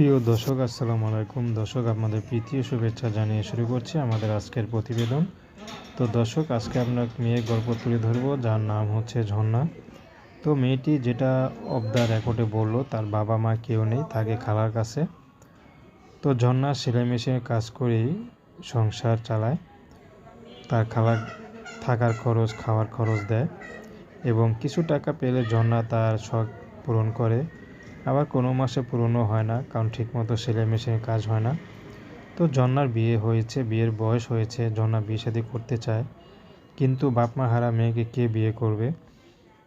প্রিয় দর্শক, আসসালামু আলাইকুম। দর্শক, আপনাদের প্রীতীয় শুভেচ্ছা জানিয়ে শুরু করছি আমাদের আজকের প্রতিবেদন। তো দর্শক, আজকে আপনার মেয়ের গল্প তুলে ধরবো, যার নাম হচ্ছে ঝর্ণা। তো মেয়েটি যেটা অব দ্য রেকর্ডে বলল, তার বাবা মা কেউ নেই, থাকে খালার কাছে। তো ঝর্ণা সেলাই মেশিনের কাজ করেই সংসার চালায়। তার খালার থাকার খরচ, খাওয়ার খরচ দেয় এবং কিছু টাকা পেলে ঝর্ণা তার শখ পূরণ করে। আবার কোনো মাসে পুরনো হয় না, কারণ ঠিকমতো সেলাই মেশিনের কাজ হয় না। তো ঝর্নার বিয়ে হয়েছে, বিয়ের বয়স হয়েছে ঝর্ণা বিয়ে শাদী করতে চায়। কিন্তু বাপ মা হারা মেয়েকে কে বিয়ে করবে?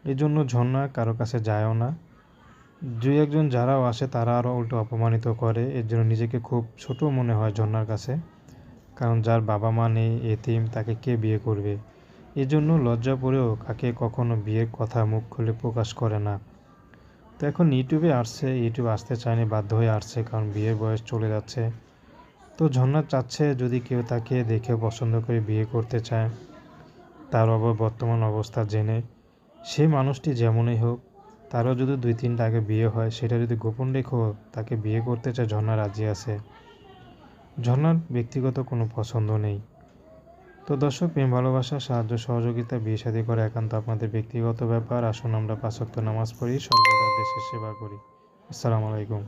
এই জন্য ঝর্ণা কারও কাছে যায়ও না। দুই একজন যারাও আসে, তারা আরও উল্টো অপমানিত করে। এর জন্য নিজেকে খুব ছোট মনে হয় ঝর্ণার কাছে। কারণ যার বাবা মা নেই, এতিম, তাকে কে বিয়ে করবে? এজন্য লজ্জা পড়েও কাকে কখনো বিয়ের কথা মুখ খুলে প্রকাশ করে না। তো এখন ইউটিউবে আসছে, ইউটিউবে আসতে চায়নি, বাধ্য হয়ে আসছে কারণ বিয়ের বয়স চলে যাচ্ছে। তো ঝর্ণা চাচ্ছে যদি কেউ তাকে দেখে পছন্দ করে বিয়ে করতে চায়। তার অব, বর্তমান অবস্থা জেনে সেই মানুষটি যেমনই হোক, তারও যদি দুই তিনটা আগে বিয়ে হয়, সেটা যদি গোপন রেখো, তাকে বিয়ে করতে চায় ঝর্ণা রাজি আছে। ঝর্ণার ব্যক্তিগত কোনো পছন্দ নেই। তো দর্শক, প্রেম, ভালোবাসা, সাহায্য, সহযোগিতা, বিয়ে শাদী করা একান্ত আপনাদের ব্যক্তিগত ব্যাপার। আসুন আমরা পাঁচক্ত নামাজ পড়ি, সর্বদা দেশের সেবা করি। আসসালামু আলাইকুম।